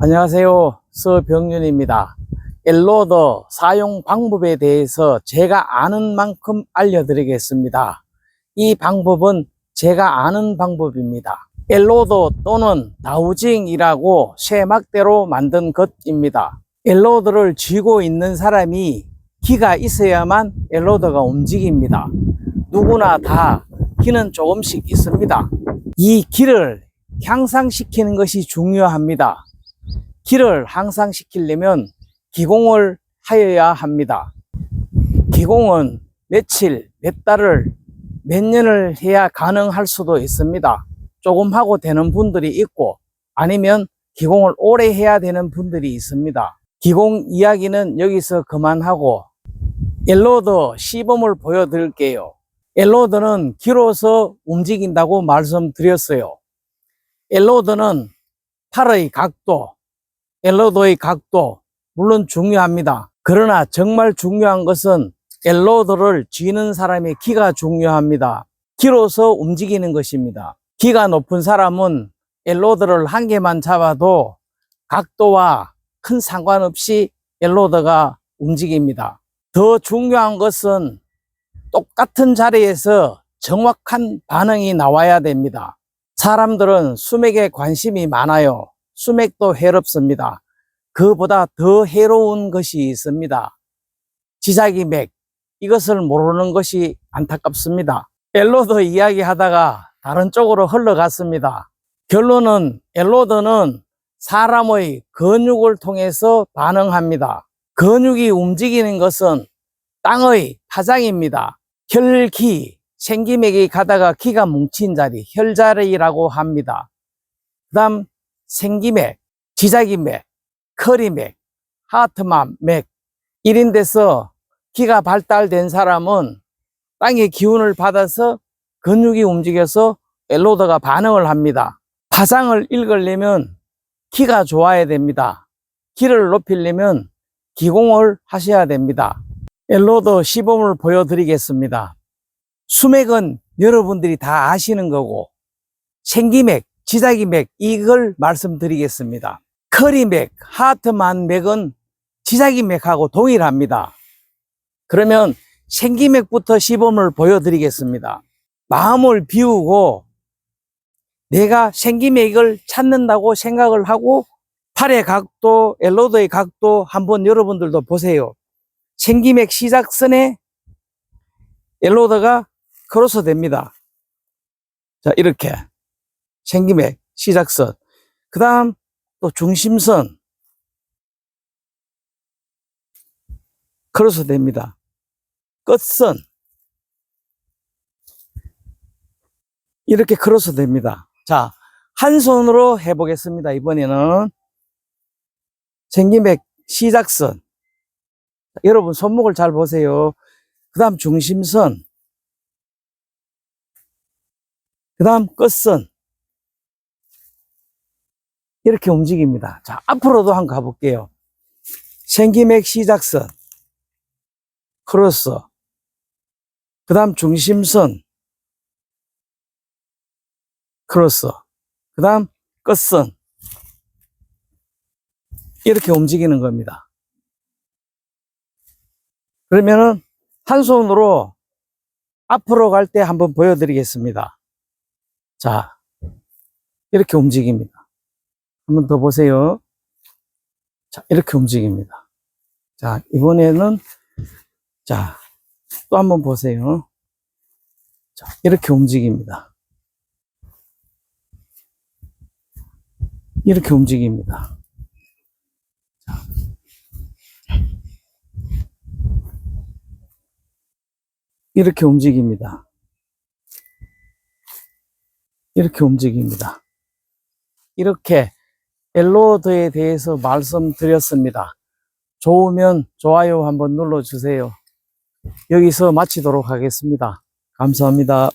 안녕하세요. 서병윤입니다. 엘로더 사용 방법에 대해서 제가 아는 만큼 알려드리겠습니다. 이 방법은 제가 아는 방법입니다. 엘로더 또는 다우징이라고 쇠막대로 만든 것입니다. 엘로더를 쥐고 있는 사람이 기가 있어야만 엘로더가 움직입니다. 누구나 다 기는 조금씩 있습니다. 이 기를 향상시키는 것이 중요합니다. 기를 향상시키려면 기공을 하여야 합니다. 기공은 며칠, 몇 달을, 몇 년을 해야 가능할 수도 있습니다. 조금 하고 되는 분들이 있고 아니면 기공을 오래 해야 되는 분들이 있습니다. 기공 이야기는 여기서 그만하고 엘로더 시범을 보여드릴게요. 엘로더는 기로서 움직인다고 말씀드렸어요. 엘로더는 팔의 각도, 엘로더의 각도, 물론 중요합니다. 그러나 정말 중요한 것은 엘로더를 쥐는 사람의 키가 중요합니다. 키로서 움직이는 것입니다. 키가 높은 사람은 엘로더를 한 개만 잡아도 각도와 큰 상관없이 엘로더가 움직입니다. 더 중요한 것은 똑같은 자리에서 정확한 반응이 나와야 됩니다. 사람들은 수맥에 관심이 많아요. 수맥도 해롭습니다. 그보다 더 해로운 것이 있습니다. 지자기 맥. 이것을 모르는 것이 안타깝습니다. 엘로더 이야기 하다가 다른 쪽으로 흘러갔습니다. 결론은 엘로더는 사람의 근육을 통해서 반응합니다. 근육이 움직이는 것은 땅의 파장입니다. 혈기, 생기맥이 가다가 기가 뭉친 자리, 혈자리라고 합니다. 그 다음 생기맥, 지자기맥, 커리맥, 하트만 맥, 1인 돼서 기가 발달된 사람은 땅의 기운을 받아서 근육이 움직여서 엘로더가 반응을 합니다. 파장을 읽으려면 기가 좋아야 됩니다. 기를 높이려면 기공을 하셔야 됩니다. 엘로더 시범을 보여드리겠습니다. 수맥은 여러분들이 다 아시는 거고 생기맥, 지자기맥 이걸 말씀드리겠습니다. 커리 맥, 하트만 맥은 지자기 맥하고 동일합니다. 그러면 생기맥부터 시범을 보여드리겠습니다. 마음을 비우고 내가 생기맥을 찾는다고 생각을 하고 팔의 각도, 엘로더의 각도 한번 여러분들도 보세요. 생기맥 시작선에 엘로더가 크로스 됩니다. 자, 이렇게. 생기맥 시작선. 그 다음 또 중심선. 크로스 됩니다. 끝선. 이렇게 크로스 됩니다. 자, 한 손으로 해보겠습니다. 이번에는 생기맥 시작선. 여러분 손목을 잘 보세요. 그 다음 중심선. 그 다음 끝선. 이렇게 움직입니다. 자, 앞으로도 한번 가볼게요. 생기맥 시작선. 크로스. 그 다음 중심선. 크로스. 그 다음 끝선. 이렇게 움직이는 겁니다. 그러면은 한 손으로 앞으로 갈 때 한번 보여드리겠습니다. 자, 이렇게 움직입니다. 한번 더 보세요. 자, 이렇게 움직입니다. 자, 이번에는, 자, 또 한번 보세요. 자, 이렇게 움직입니다. 이렇게 움직입니다. 자. 이렇게 움직입니다. 이렇게 움직입니다. 이렇게 엘로드에 대해서 말씀드렸습니다. 좋으면 좋아요 한번 눌러주세요. 여기서 마치도록 하겠습니다. 감사합니다.